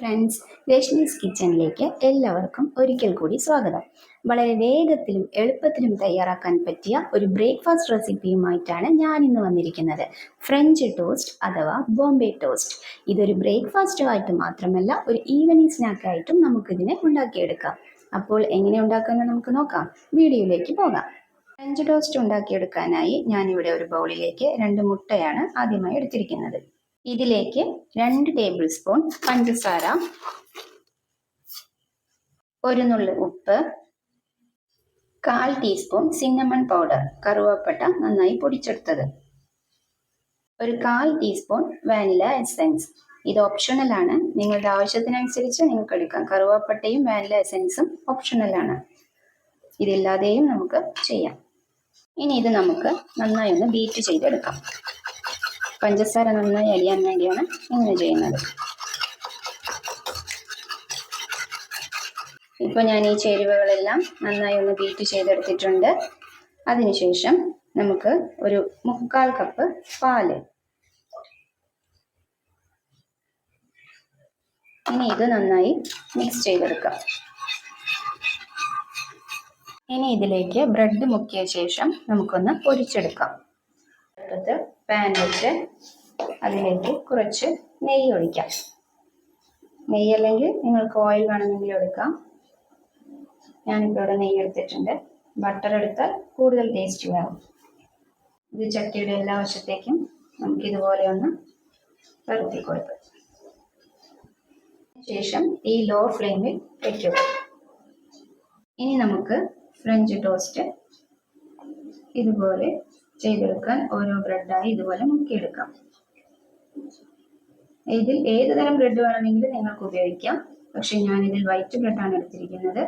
Friends Rashmi's കിച്ചണിലേക്ക് എല്ലാവർക്കും ഒരിക്കൽ കൂടി സ്വാഗതം. വളരെ വേഗത്തിലും എളുപ്പത്തിലും തയ്യാറാക്കാൻ പറ്റിയ ഒരു ബ്രേക്ക്ഫാസ്റ്റ് റെസിപ്പിയുമായിട്ടാണ് ഞാൻ ഇന്ന് വന്നിരിക്കുന്നത്. ഫ്രഞ്ച് ടോസ്റ്റ് അഥവാ ബോംബെ ടോസ്റ്റ് ഇതൊരു ബ്രേക്ക്ഫാസ്റ്റുമായിട്ട് മാത്രമല്ല ഒരു ഈവനിങ് സ്നാക്കായിട്ടും നമുക്കിതിനെ ഉണ്ടാക്കിയെടുക്കാം. അപ്പോൾ എങ്ങനെ ഉണ്ടാക്കുമെന്ന് നമുക്ക് നോക്കാം. വീഡിയോയിലേക്ക് പോകാം. ഫ്രഞ്ച് ടോസ്റ്റ് ഉണ്ടാക്കിയെടുക്കാനായി ഞാനിവിടെ ഒരു ബൗളിലേക്ക് രണ്ട് മുട്ടയാണ് ആദ്യമായി എടുത്തിരിക്കുന്നത്. ഇതിലേക്ക് രണ്ട് ടേബിൾ സ്പൂൺ പഞ്ചസാര ഒരു നുള്ളി ഉപ്പ് കാൽ ടീസ്പൂൺ സിന്നമൺ പൗഡർ കറുവപ്പട്ട നന്നായി പൊടിച്ചെടുത്തത്. ഒരു കാൽ ടീസ്പൂൺ വാനില എസെൻസ് ഇത് ഓപ്ഷണൽ ആണ്. നിങ്ങളുടെ ആവശ്യത്തിനനുസരിച്ച് നിങ്ങൾക്ക് എടുക്കാം. കറുവാപ്പട്ടയും വാനില എസെൻസും ഓപ്ഷണൽ ആണ്. ഇതില്ലാതെയും നമുക്ക് ചെയ്യാം. ഇനി ഇത് നമുക്ക് നന്നായി ഒന്ന് ബീറ്റ് ചെയ്തെടുക്കാം. പഞ്ചസാര നന്നായി അലിയാൻ വേണ്ടിയാണ് ഇങ്ങനെ ചെയ്യുന്നത്. ഇപ്പൊ ഞാൻ ഈ ചേരുവകളെല്ലാം നന്നായി ഒന്ന് ബീറ്റ് ചെയ്തെടുത്തിട്ടുണ്ട്. അതിനുശേഷം നമുക്ക് ഒരു മുക്കാൽ കപ്പ് പാൽ. ഇനി ഇത് നന്നായി മിക്സ് ചെയ്തെടുക്കാം. ഇനി ഇതിലേക്ക് ബ്രെഡ് മുക്കിയ ശേഷം നമുക്കൊന്ന് പൊരിച്ചെടുക്കാം. അടുപ്പത്ത് പാൻ വെച്ച് അതിലേക്ക് കുറച്ച് നെയ്യ് ഒഴിക്കാം. നെയ്യ് അല്ലെങ്കിൽ നിങ്ങൾക്ക് ഓയിൽ വേണമെങ്കിൽ എടുക്കാം. ഞാനിപ്പോൾ ഇവിടെ നെയ്യ് എടുത്തിട്ടുണ്ട്. ബട്ടർ എടുത്താൽ കൂടുതൽ ടേസ്റ്റ് വേണം. ഇത് ചട്ടിയുടെ എല്ലാ വശത്തേക്കും നമുക്ക് ഇതുപോലെ ഒന്ന് പരത്തി കൊടുക്കാം. ശേഷം ഈ ലോ ഫ്ലെയിമിൽ വയ്ക്കുക ഇനി നമുക്ക് ഫ്രഞ്ച് ടോസ്റ്റ് ഇതുപോലെ ചെയ്തെടുക്കാൻ ഓരോ ബ്രെഡായി ഇതുപോലെ മുക്കിയെടുക്കാം. ഇതിൽ ഏത് തരം ബ്രെഡ് വേണമെങ്കിലും നിങ്ങൾക്ക് ഉപയോഗിക്കാം. പക്ഷെ ഞാൻ ഇതിൽ വൈറ്റ് ബ്രെഡാണ് എടുത്തിരിക്കുന്നത്.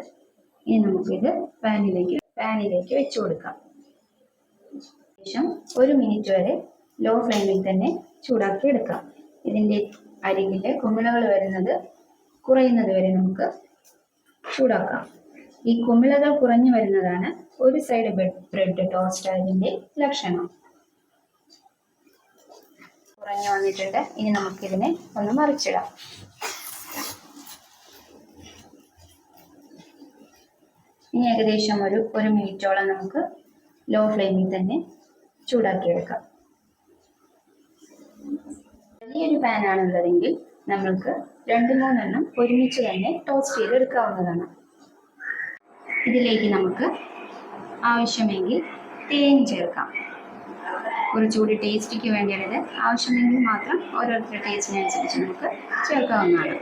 ഇനി നമുക്കിത് പാനിലേക്ക് പാനിലേക്ക് വെച്ചു കൊടുക്കാം. ശേഷം ഒരു മിനിറ്റ് വരെ ലോ ഫ്ലെയിമിൽ തന്നെ ചൂടാക്കി എടുക്കാം. ഇതിന്റെ അരികിലെ കുമിളകൾ വരുന്നത് കുറയുന്നത് വരെ നമുക്ക് ചൂടാക്കാം. ഈ കുമിളകൾ കുറഞ്ഞു വരുന്നതാണ് ഒരു സൈഡ് ബ്രെഡ് ടോസ്റ്റ് ആയതിന്റെ ലക്ഷണം. കുറഞ്ഞു വന്നിട്ടുണ്ട്. ഇനി നമുക്കിതിനെ ഒന്ന് മറിച്ചിടാം. ഇനി ഏകദേശം ഒരു ഒരു മിനിറ്റോളം നമുക്ക് ലോ ഫ്ലെയിമിൽ തന്നെ ചൂടാക്കിയെടുക്കാം. വലിയൊരു പാനാണുള്ളതെങ്കിൽ നമ്മൾക്ക് രണ്ട് മൂന്നെണ്ണം ഒരുമിച്ച് തന്നെ ടോസ്റ്റ് ചെയ്തെടുക്കാവുന്നതാണ്. ഇതിലേക്ക് നമുക്ക് ആവശ്യമെങ്കിൽ തേൻ ചേർക്കാം. കുറച്ചുകൂടി ടേസ്റ്റിക്ക് വേണ്ടിയുള്ളത് ആവശ്യമെങ്കിൽ മാത്രം ഓരോരുത്തരുടെ ടേസ്റ്റിനനുസരിച്ച് നമുക്ക് ചേർക്കാവുന്നതാണ്.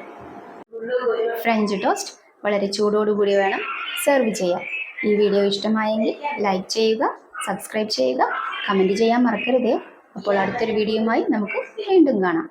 ഫ്രഞ്ച് ടോസ്റ്റ് വളരെ ചൂടോടുകൂടി വേണം സെർവ് ചെയ്യാം ഈ വീഡിയോ ഇഷ്ടമായെങ്കിൽ ലൈക്ക് ചെയ്യുക സബ്സ്ക്രൈബ് ചെയ്യുക കമന്റ് ചെയ്യാൻ മറക്കരുതേ. അപ്പോൾ അടുത്തൊരു വീഡിയോയുമായി നമുക്ക് വീണ്ടും കാണാം.